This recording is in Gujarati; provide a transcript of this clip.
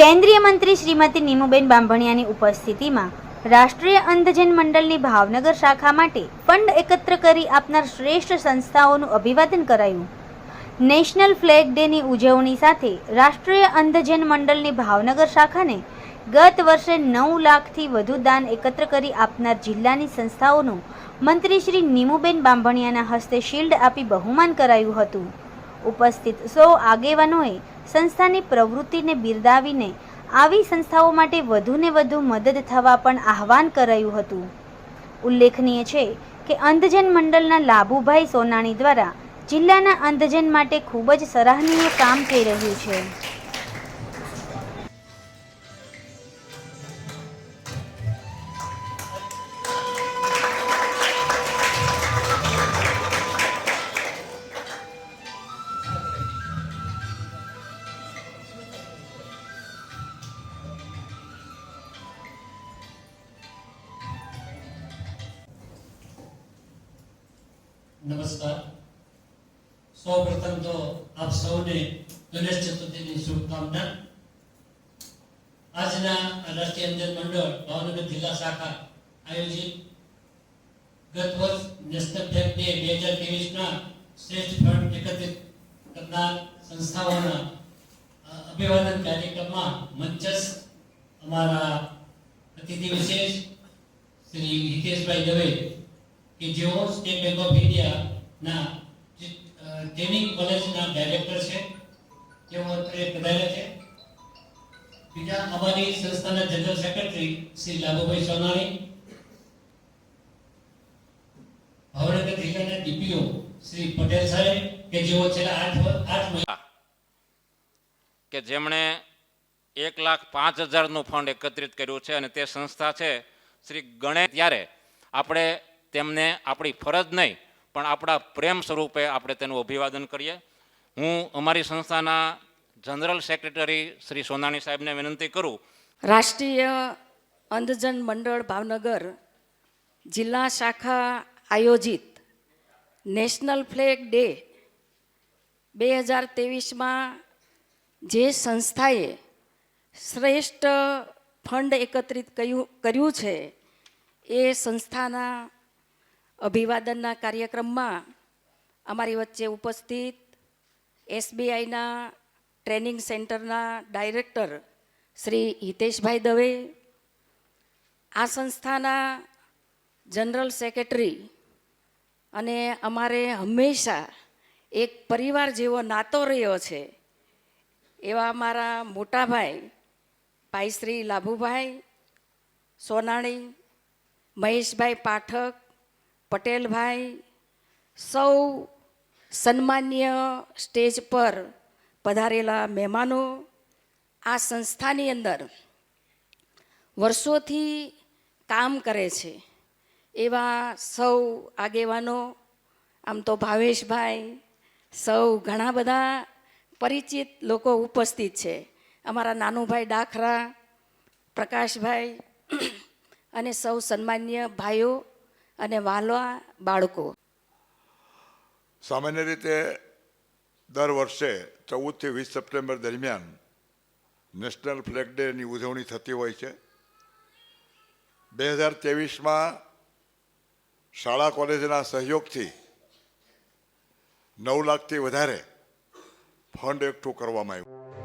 કેન્દ્રીય મંત્રી શ્રીમતી નીમુબેન બાંભણિયાની ઉપસ્થિતિમાં રાષ્ટ્રીય અંધજન મંડળની ભાવનગર શાખા માટે ફંડ એકત્ર કરી આપનાર શ્રેષ્ઠ સંસ્થાઓનું અભિવાદન કરાયું. નેશનલ ફ્લેગ ડેની ઉજવણી સાથે રાષ્ટ્રીય અંધજન મંડળની ભાવનગર શાખાને ગત વર્ષે નવ લાખથી વધુ દાન એકત્ર કરી આપનાર જિલ્લાની સંસ્થાઓનું મંત્રી શ્રી નીમુબેન બાંભણિયાના હસ્તે શિલ્ડ આપી બહુમાન કરાયું હતું. ઉપસ્થિત. સૌ આગેવાનોએ સંસ્થાની પ્રવૃત્તિને બિરદાવીને આવી સંસ્થાઓ માટે વધુને વધુ મદદ થવા પણ આહવાન કરાયું હતું. ઉલ્લેખનીય છે કે અંધજન મંડળના લાભુભાઈ સોનાણી દ્વારા જિલ્લાના અંધજન માટે ખૂબ જ સરાહનીય કામ થઈ રહ્યું છે. નમસ્કાર સૌ પ્રથમ તો આપ સૌને ગણેશ ચતુર્થીની શુભકામના આજના આ રાષ્ટ્રીય અંજન મંડળ ભાવનગર જિલ્લા શાખા આયોજિત ગત વર્ષ નેશનલ ફ્લેગ ડે બે હજાર ત્રેવીસના શ્રેષ્ઠ ફંડ એકત્રિત કરનાર સંસ્થાઓના અ, અભિવાદન કાર્યક્રમમાં મંચસ્થ અમારા અતિથિ વિશેષ શ્રી હિતેશભાઈ દવે કે જેઓ સ્ટેટ બેંક ઓફ ઇન્ડિયાના ટ્રેનિંગ કોલેજના ડાયરેક્ટર છે, તેઓ અત્રે પધાર્યા છે. બીજા અમારી સંસ્થાના જનરલ સેક્રેટરી શ્રી લાભુભાઈ સોનાણી, ભાવનગર જિલ્લાના ડીપીઓ શ્રી પટેલ સાહેબ, કે જેઓ છેલ્લા આઠ આઠ મહિના કે જેમણે એક લાખ પાંચ હજારનું ફંડ એકત્રિત કર્યું છે અને તે સંસ્થા છે શ્રી ગણેશ. ત્યારે આપણે તેમને આપણી ફરજ નહીં, પણ આપણા પ્રેમ સ્વરૂપે આપણે તેનું અભિવાદન કરીએ. હું અમારી સંસ્થાના જનરલ સેક્રેટરી શ્રી સોનાણી સાહેબને વિનંતી કરું. રાષ્ટ્રીય અંધજન મંડળ ભાવનગર જિલ્લા શાખા આયોજિત નેશનલ ફ્લેગ ડે બે હજાર ત્રેવીસમાં જે સંસ્થાએ શ્રેષ્ઠ ફંડ એકત્રિત કર્યું કર્યું છે, એ સંસ્થાના અભિવાદનના કાર્યક્રમમાં અમારી વચ્ચે ઉપસ્થિત એસબીઆઈના ટ્રેનિંગ સેન્ટરના ડાયરેક્ટર શ્રી હિતેશભાઈ દવે, આ સંસ્થાના જનરલ સેક્રેટરી અને અમારે હંમેશા એક પરિવાર જેવો નાતો રહ્યો છે એવા અમારા મોટાભાઈ ભાઈ શ્રી લાભુભાઈ સોનાણી, મહેશભાઈ પાઠક પટેલભાઈ સૌ સન્માન્ય સ્ટેજ પર પધારેલા મહેમાનો આ સંસ્થાની અંદર વર્ષોથી કામ કરે છે. એવા સૌ આગેવાનો, આમ તો ભાવેશભાઈ સૌ ઘણા બધા પરિચિત લોકો ઉપસ્થિત છે. અમારા નાનુભાઈ ડાખરા, પ્રકાશભાઈ અને સૌ સન્માન્ય ભાઈઓ અને વાલવા બાળકો. સામાન્ય રીતે દર વર્ષે ચૌદથી વીસ સપ્ટેમ્બર દરમિયાન નેશનલ ફ્લેગ ડેની ઉજવણી થતી હોય છે. બે હજાર ત્રેવીસમાં શાળા કોલેજના સહયોગથી નવ લાખથી વધારે ફંડ એકઠું કરવામાં આવ્યું.